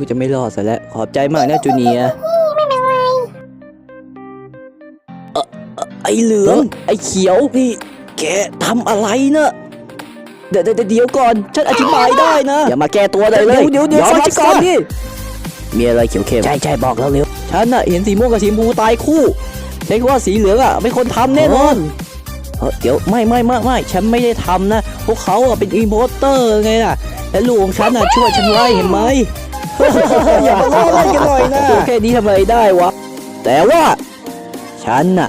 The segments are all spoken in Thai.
กูจะไม่รอดซะแล้ว ขอบใจมากนะจูเนียร์ไม่เป็นไรไอ้เหลือง ไอ้เขียวนี่แกทำอะไรเนะเดี๋ยวเดี๋ยวเดี๋ยวก่อน ฉันอธิบายได้นะ อย่ามาแก้ตัวเลยเลยเดี๋ยวเดี๋ยวฟังฉันก่อนดิมีอะไรเขียวเข้มใช่ใช่บอกแล้วเร็ว ฉันน่ะเห็นสีม่วงกับสีชมพูตายคู่ฉันก็ว่าสีเหลืองอะเป็นคนทำแน่นอน เออเดี๋ยวไม่ไม่ไม่ไม่ฉันไม่ได้ทำนะ พวกเขาอะเป็นอินโพสเตอร์ไงล่ะและลูกของฉันน่ะช่วยฉันไว้เห็นไหมอย่ามาล้อเล่นกันหน่อยนะแค่นี้ทำอะไรได้วะ แต่ว่าฉันน่ะ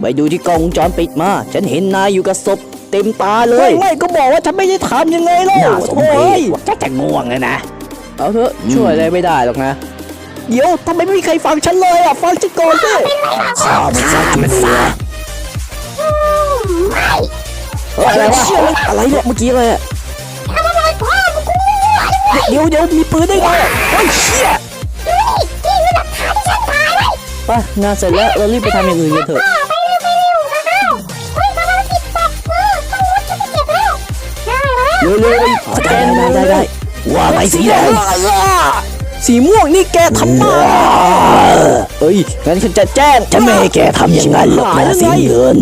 ไปดูที่กล้องวงจรปิดมา ฉันเห็นนายอยู่กับศพเต็มตาเลยไม่ก็บอกว่าฉันไม่ได้ทำยังไงเล่าน่าสมเพโอ้ยชจะจะง่วงเลยนะเอาเถอะช่วยอะไรไม่ได้หรอกนะเดี๋ยวทำไมไม่มีใครฟังฉันเลยอะ ฟังฉันก่อนสิข้ามันซะมันซะ อะไรวะอะไรเนี่ยเมื่อกี้เลยอะทำอะไรพ่อกูกูไม่รู้เดี๋ยวเดี๋ยวมีปืนได้ไงอะเฮ้ยเชี่ยนี่นี่คือหลักฐานที่ฉันถ่ายไว้ไปงานเสร็จแล้วเรารีบไปทำอย่างอื่นกันเถอะไปเร็วไปเร็วนะครับเฮ้ยภารกิจปักเออต้องมุดจะไปเก็บแล้วได้แล้วเร็วๆไปสแกนได้ได้ได้ว่าไงสีแดงสีม่วงนี่แกทำมาเอ้ยงั้นฉันจะแจ้งฉันไม่ให้แกทำอย่างนั้นหรอกหายนะแล้วสีไงเงิน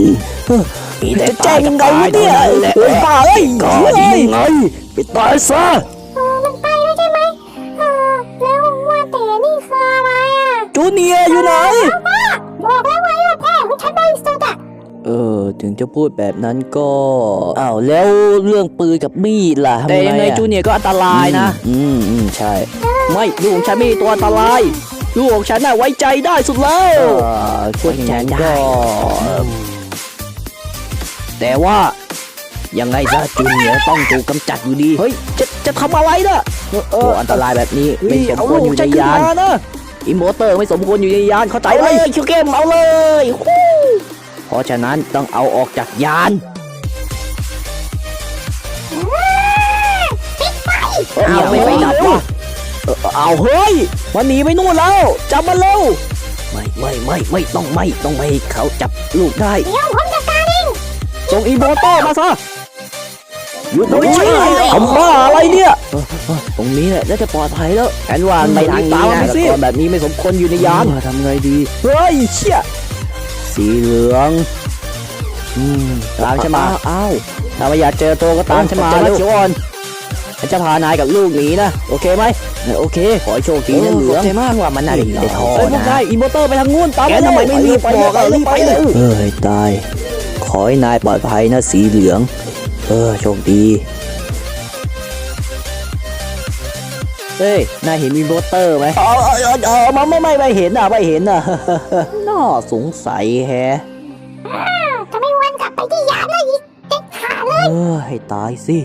มีแต่จะแจ้ตายงกัยับงไงตายวะเนี่ยเท่านั้นแหละเฮ้ยบ้าเอ้ยก็เฮ้ดียไงไปตายซะเออมันไปแล้วใช่ไหมเออแล้วว่าแต่นี่คืออะไรอะจูเนียร์อยู่ไหนบอกแล้วไงว่าแพ้ของฉันบริสุทธิ์อะเออถึงจะพูดแบบนั้นก็อ้าวแล้วเรื่องปืนกับมีดล่ะแต่ยังไงจูเนียร์ก็อันตรายนะ อืมอืมใช่ ไม่ลูกของฉันไม่มีตัวอันตรายลูกของฉันน่ะไว้ใจได้สุดแล้วพวกฉันก็ แต่ว่ายังไงซะจูเนียร์ต้องถูกกำจัดอยู่ดี เฮ้ย จะจะทำอะไรน่ะตัวอันตรายแบบนี้ไม่สมควรอยู่ในยานอิมโมเตอร์ไม่สมควรอยู่ในยานเข้าใจไหมคิวเกมเอาเลยฮู้เพราะฉะนั้นต้องเอาออกจากยานเอาไม่ไปดับวะเออเอาเฮ้ยมันหนีไปนู่นแล้วจับมันเร็วไม่ไม่ไม่ไม่ต้องไม่ต้องไม่ให้เขาจับลูกได้เดี๋ยวผมจัดการเอง ส่งอีโบโต้มาซะหยุดไม่ใช่ทำบ้าอะไรเนี่ยเออเออตรงนี้แหละน่าจะปลอดภัยแล้วแอนวานไปทางนี้นะแต่ก่อนแบบนี้ไม่สมควรอยู่ในยานทำไงดี เฮ้ยเชี่ยสีเหลืองอืมตามฉันมาอ้าวถ้าไม่อยากเจอตัวก็ตามฉันมานะเขียวอ่อนฉันจะพานายกับลูกหนีนะ โอเคไหมเออโอเค ขอให้โชคดีนะเหลืองโอเคมากว่ามันน่าจะอยู่ในท่อเฮ้ยพวกนะนายอินโมเตอร์ไปทางนู้นตามแกทำไมไม่รีบบอกอะรีบไปเลยเออให้ตาย ขอให้นายปลอดภัยนะสีเหลือง เออโชคดีเฮ้ย นายเห็นอินโมเตอร์ไหมเออเออเออเออไม่ไม่ไม่ไม่เห็นอะไม่เห็นอะน่าสงสัยแฮะอ่าจะไม่วนกลับไปที่ยานเลยอีกเด็ดขาดเลยเออให้ตายสิ